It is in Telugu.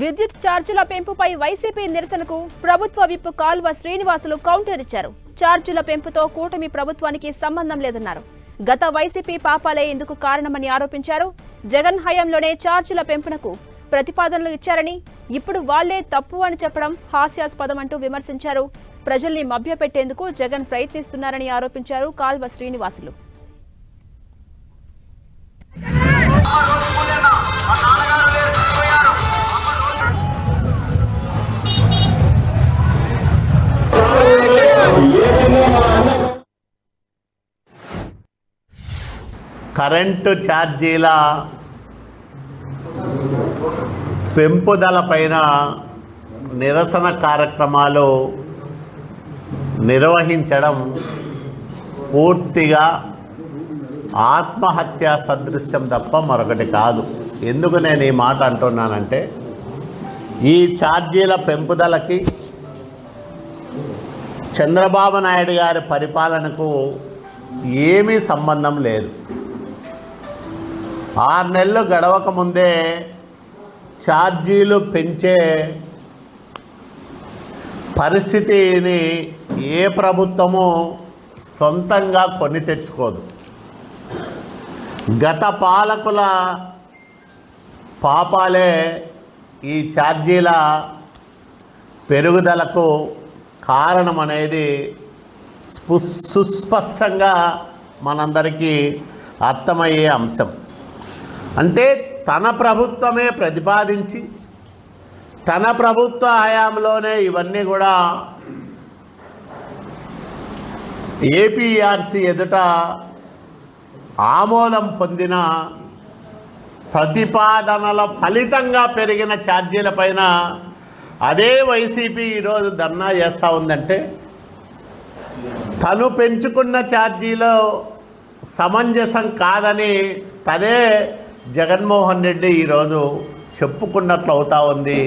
విద్యుత్ ఛార్జీల పెంపుపై వైసీపీ నిరసనకు ప్రభుత్వ విప్ కాల్వ శ్రీనివాసులు కౌంటర్ ఇచ్చారు. ఛార్జీల పెంపుతో కూటమి ప్రభుత్వానికి సంబంధం లేదన్నారు. గత వైసీపీ పాపాలే ఇందుకు కారణమని ఆరోపించారు. జగన్ హయాంలోనే ఛార్జీల పెంపునకు ప్రతిపాదనలు ఇచ్చారని ఇప్పుడు వాళ్ళే తప్పు అని చెప్పడం హాస్యాస్పదం అంటూ విమర్శించారు. ప్రజల్ని మభ్యపెట్టేందుకు జగన్ ప్రయత్నిస్తున్నారని ఆరోపించారు కాల్వ శ్రీనివాసులు. కరెంటు ఛార్జీల పెంపుదల పైన నిరసన కార్యక్రమాలు నిర్వహించడం పూర్తిగా ఆత్మహత్య సదృశ్యం తప్ప మరొకటి కాదు. ఎందుకు నేను ఈ మాట అంటున్నానంటే ఈ ఛార్జీల పెంపుదలకి చంద్రబాబు నాయుడు గారి పరిపాలనకు ఏమీ సంబంధం లేదు. ఆరు నెలలు గడవక ముందే ఛార్జీలు పెంచే పరిస్థితిని ఏ ప్రభుత్వము సొంతంగా కొని తెచ్చుకోదు. గత పాలకుల పాపాలే ఈ ఛార్జీల పెరుగుదలకు కారణం అనేది సుస్పష్టంగా మనందరికీ అర్థమయ్యే అంశం. అంటే తన ప్రభుత్వమే ప్రతిపాదించి తన ప్రభుత్వ హయాంలోనే ఇవన్నీ కూడా ఏపీఆర్సీ ఎదుట ఆమోదం పొందిన ప్రతిపాదనల ఫలితంగా పెరిగిన ఛార్జీల పైన అదే వైసీపీ ఈరోజు ధర్నా చేస్తూ ఉందంటే తను పెంచుకున్న ఛార్జీలో సమంజసం కాదని తనే జగన్మోహన్ రెడ్డి ఈరోజు చెప్పుకున్నట్లు అవుతా ఉంది.